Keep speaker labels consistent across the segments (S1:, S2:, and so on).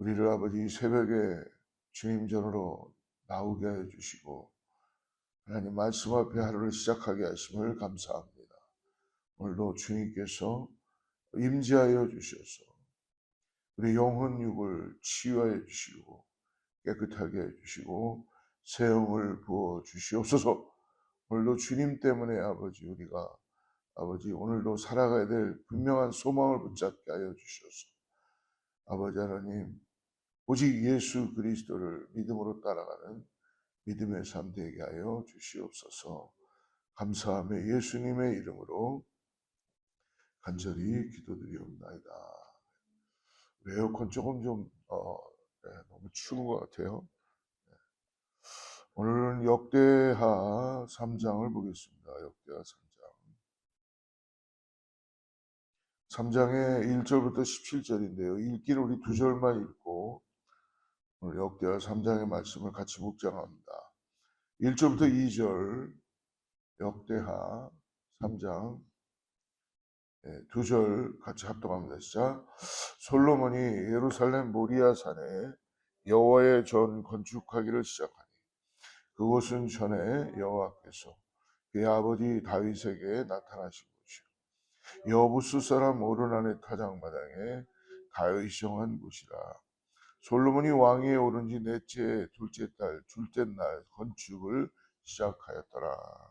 S1: 우리를 아버지 새벽에 주님 전으로 나오게 해 주시고 하나님 말씀 앞에 하루를 시작하게 하심을 감사합니다. 오늘도 주님께서 임재하여 주셔서 우리 영혼 육을 치유하여 주시고 깨끗하게 해 주시고 새 영을 부어 주시옵소서. 오늘도 주님 때문에 아버지 우리가 아버지 오늘도 살아가야 될 분명한 소망을 붙잡게 하여 주셔서 아버지 하나님 오직 예수 그리스도를 믿음으로 따라가는 믿음의 삶 되게 하여 주시옵소서. 감사하며 예수님의 이름으로 간절히 기도드리옵나이다. 에어컨 조금 좀 어, 네, 너무 추운 것 같아요. 네. 오늘은 역대하 3장을 보겠습니다. 역대하 3장. 3장의 1절부터 17절인데요. 읽기를 우리 두 절만 읽고 오늘 역대하 3장의 말씀을 같이 묵장합니다. 1절부터 2절 역대하 3장 두절 같이 합동합니다. 시작. 솔로몬이 예루살렘 모리아 산에 여호와의 전 건축하기를 시작하니 그곳은 전에 여호와께서 그의 아버지 다윗에게 나타나신 곳이요 여부스 사람 오르난의 타작마당에 다윗이 정한 곳이라 솔로몬이 왕위에 오른 지 넷째 둘째 달 둘째 날 건축을 시작하였더라.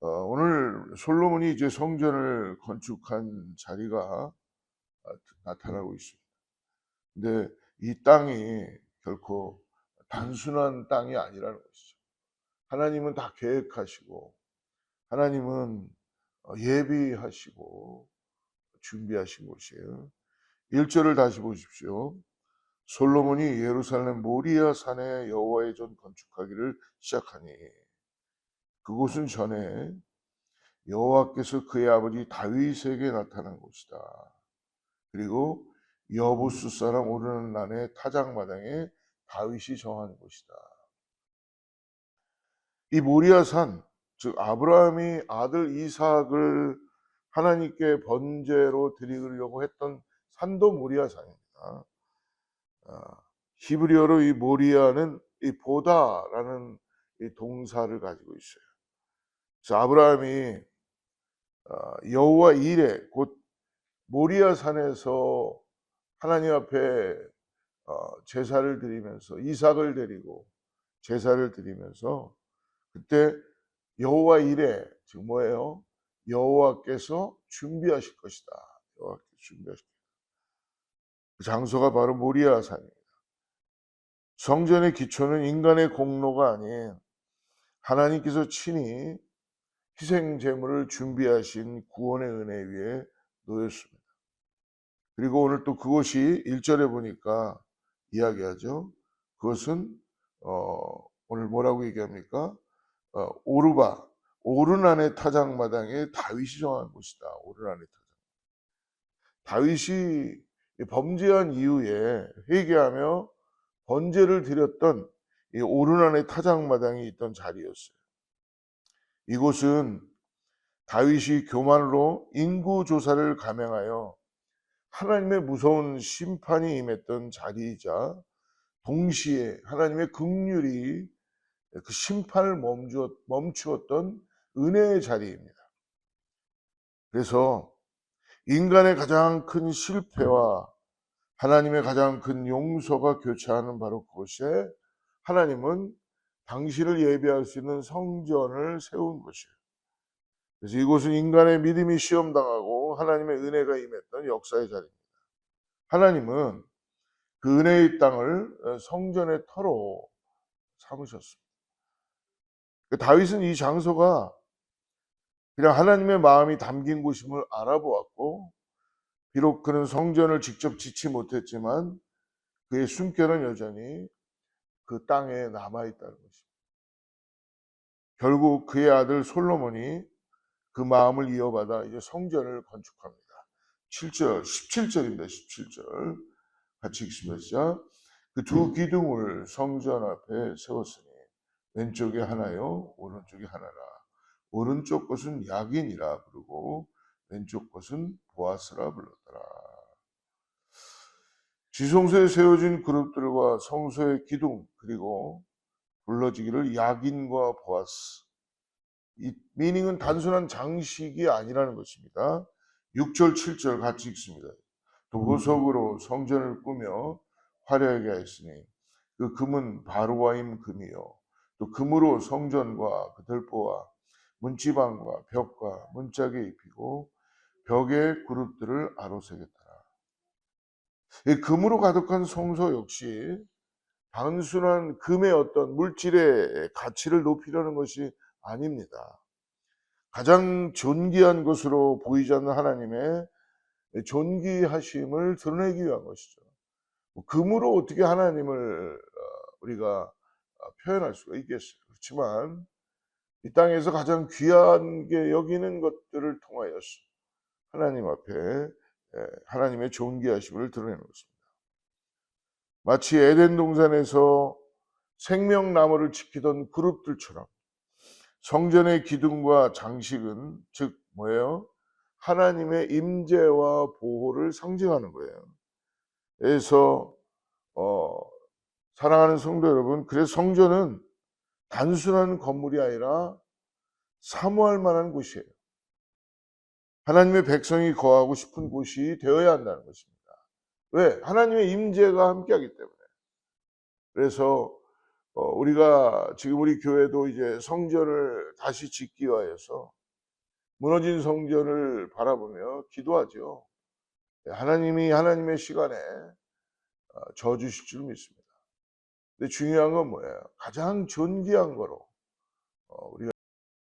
S1: 어, 오늘 솔로몬이 이제 성전을 건축한 자리가 나타나고 있습니다. 근데 이 땅이 결코 단순한 땅이 아니라는 것이죠. 하나님은 다 계획하시고 하나님은 어, 예비하시고 준비하신 곳이에요. 1절을 다시 보십시오. 솔로몬이 예루살렘 모리아 산에 여호와의 전 건축하기를 시작하니 그곳은 전에 여호와께서 그의 아버지 다윗에게 나타난 곳이다. 그리고 여부스 사람 오르는 난의 타작 마당에 다윗이 정한 곳이다. 이 모리아 산, 즉 아브라함이 아들 이삭을 하나님께 번제로 드리려고 했던 산도 모리아산입니다. 아, 히브리어로 이 모리아는 이 보다라는 이 동사를 가지고 있어요. 그래서 아브라함이 아, 여호와 이레 곧 모리아 산에서 하나님 앞에 어, 제사를 드리면서 이삭을 데리고 제사를 드리면서 그때 여호와 이레 즉 뭐예요? 여호와께서 준비하실 것이다. 여호와께서 준비하실. 그 장소가 바로 모리아 산입니다. 성전의 기초는 인간의 공로가 아닌 하나님께서 친히 희생 제물을 준비하신 구원의 은혜 위에 놓였습니다. 그리고 오늘 또 그것이 1절에 보니까 이야기하죠. 그것은 어, 오늘 뭐라고 얘기합니까? 어, 오르바 오르난의 타작마당에 다윗이 정한 곳이다. 오르난의 타작. 다윗이 범죄한 이후에 회개하며 번제를 드렸던 이 오르난의 타작마당이 있던 자리였어요. 이곳은 다윗이 교만으로 인구 조사를 감행하여 하나님의 무서운 심판이 임했던 자리이자 동시에 하나님의 극률이 그 심판을 멈추었던 은혜의 자리입니다. 그래서 인간의 가장 큰 실패와 하나님의 가장 큰 용서가 교차하는 바로 그곳에 하나님은 당신을 예배할 수 있는 성전을 세운 곳이에요. 그래서 이곳은 인간의 믿음이 시험당하고 하나님의 은혜가 임했던 역사의 자리입니다. 하나님은 그 은혜의 땅을 성전의 터로 삼으셨습니다. 그 다윗은 이 장소가 그냥 하나님의 마음이 담긴 곳임을 알아보았고 비록 그는 성전을 직접 짓지 못했지만 그의 숨결은 여전히 그 땅에 남아 있다는 것입니다. 결국 그의 아들 솔로몬이 그 마음을 이어받아 이제 성전을 건축합니다. 7절, 17절입니다. 17절. 같이 읽습니다. 그두 기둥을 성전 앞에 세웠으니 왼쪽에 하나요, 오른쪽에 하나라. 오른쪽 것은 야긴이라 부르고 왼쪽 것은 보아스라 불렀더라. 지성소에 세워진 그룹들과 성소의 기둥 그리고 불러지기를 야긴과 보아스 이 미닝은 단순한 장식이 아니라는 것입니다. 6절 7절 같이 읽습니다. 또 보석으로 성전을 꾸며 화려하게 하였으니 그 금은 바로와임 금이요 또 금으로 성전과 그 들보와 문지방과 벽과 문짝에 입히고 벽의 그룹들을 아로새겼더라. 이 금으로 가득한 성소 역시 단순한 금의 어떤 물질의 가치를 높이려는 것이 아닙니다. 가장 존귀한 것으로 보이지 않는 하나님의 존귀하심을 드러내기 위한 것이죠. 뭐 금으로 어떻게 하나님을 어, 우리가 어, 표현할 수가 있겠어요. 그렇지만 이 땅에서 가장 귀한 게 여기는 것들을 통하여서 하나님 앞에 예, 하나님의 존귀하심을 드러내는 것입니다. 마치 에덴 동산에서 생명나무를 지키던 그룹들처럼 성전의 기둥과 장식은 즉 뭐예요? 하나님의 임재와 보호를 상징하는 거예요. 그래서 어, 사랑하는 성도 여러분, 그래서 성전은 단순한 건물이 아니라 사모할 만한 곳이에요. 하나님의 백성이 거하고 싶은 곳이 되어야 한다는 것입니다. 왜? 하나님의 임재가 함께하기 때문에. 그래서 어, 우리가 지금 우리 교회도 이제 성전을 다시 짓기 위하여서 무너진 성전을 바라보며 기도하죠. 하나님이 하나님의 시간에 어, 저 주실 줄 믿습니다. 근데 중요한 건 뭐예요? 가장 존귀한 거로 어, 우리가